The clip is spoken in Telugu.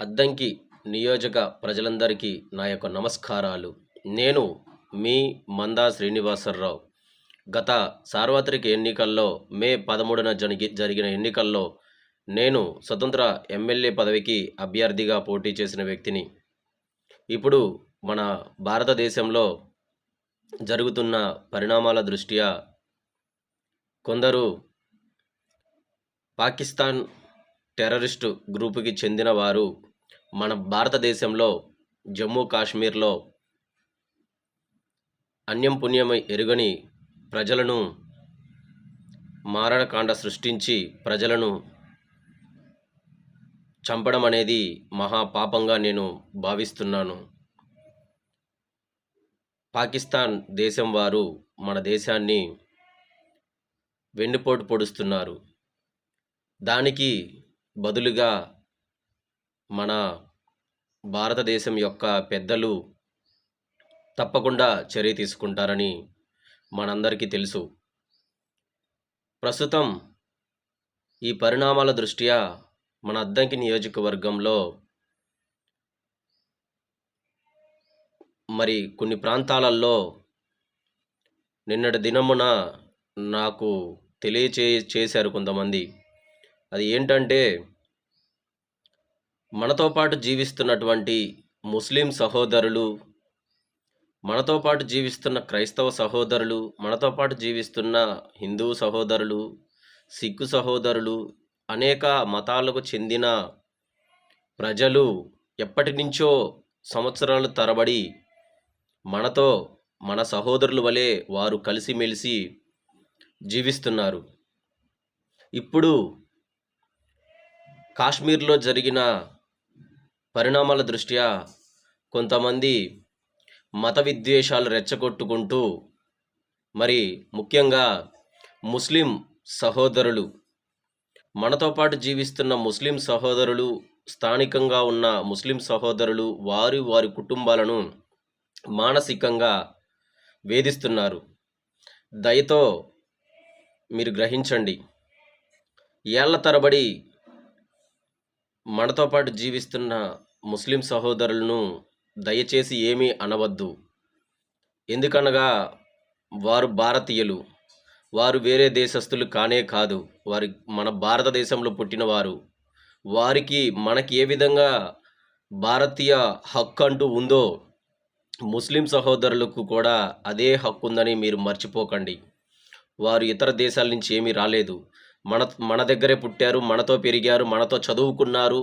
అద్దంకి నియోజక ప్రజలందరికీ నా యొక్క నమస్కారాలు. నేను మీ మందా శ్రీనివాసరావు. గత సార్వత్రిక ఎన్నికల్లో మే పదమూడున జరిగి జరిగిన ఎన్నికల్లో నేను స్వతంత్ర ఎమ్మెల్యే పదవికి అభ్యర్థిగా పోటీ చేసిన వ్యక్తిని. ఇప్పుడు మన భారతదేశంలో జరుగుతున్న పరిణామాల దృష్ట్యా కొందరు పాకిస్తాన్ టెర్రరిస్టు గ్రూపుకి చెందిన వారు మన భారతదేశంలో జమ్మూ కాశ్మీర్లో అన్యం పుణ్యం ఎరుగని ప్రజలను మారణకాండ సృష్టించి ప్రజలను చంపడం అనేది మహాపాపంగా నేను భావిస్తున్నాను. పాకిస్తాన్ దేశం వారు మన దేశాన్ని వెన్నుపోటు పొడుస్తున్నారు. దానికి బదులుగా మన భారతదేశం యొక్క పెద్దలు తప్పకుండా చర్య తీసుకుంటారని మనందరికీ తెలుసు. ప్రస్తుతం ఈ పరిణామాల దృష్ట్యా మన అద్దంకి నియోజకవర్గంలో మరి కొన్ని ప్రాంతాలలో నిన్నటి దినమున నాకు తెలియచే చేశారు కొంతమంది. అది ఏంటంటే మనతో పాటు జీవిస్తున్నటువంటి ముస్లిం సహోదరులు మనతో పాటు జీవిస్తున్న క్రైస్తవ సహోదరులు మనతో పాటు జీవిస్తున్న హిందూ సహోదరులు సిక్కు సహోదరులు అనేక మతాలకు చెందిన ప్రజలు ఎప్పటి నుంచో సంవత్సరాలు తరబడి మనతో మన సహోదరుల వలె వారు కలిసిమెలిసి జీవిస్తున్నారు. ఇప్పుడు కాశ్మీర్లో జరిగిన పరిణామాల దృష్ట్యా కొంతమంది మత విద్వేషాలు రెచ్చగొట్టుకుంటూ మరి ముఖ్యంగా ముస్లిం సహోదరులు మనతో పాటు జీవిస్తున్న ముస్లిం సహోదరులు స్థానికంగా ఉన్న ముస్లిం సహోదరులు వారి వారి కుటుంబాలను మానసికంగా వేధిస్తున్నారు. దయతో మీరు గ్రహించండి. ఏళ్ళ తరబడి మనతో పాటు జీవిస్తున్న ముస్లిం సహోదరులను దయచేసి ఏమీ అనవద్దు. ఎందుకనగా వారు భారతీయులు వారు వేరే దేశస్థులు కానే కాదు వారి మన భారతదేశంలో పుట్టినవారు. వారికి మనకి ఏ విధంగా భారతీయ హక్కు అంటూ ఉందో ముస్లిం సహోదరులకు కూడా అదే హక్కు ఉందని మీరు మర్చిపోకండి. వారు ఇతర దేశాల నుంచి ఏమీ రాలేదు. మన మన దగ్గరే పుట్టారు మనతో పెరిగారు మనతో చదువుకున్నారు.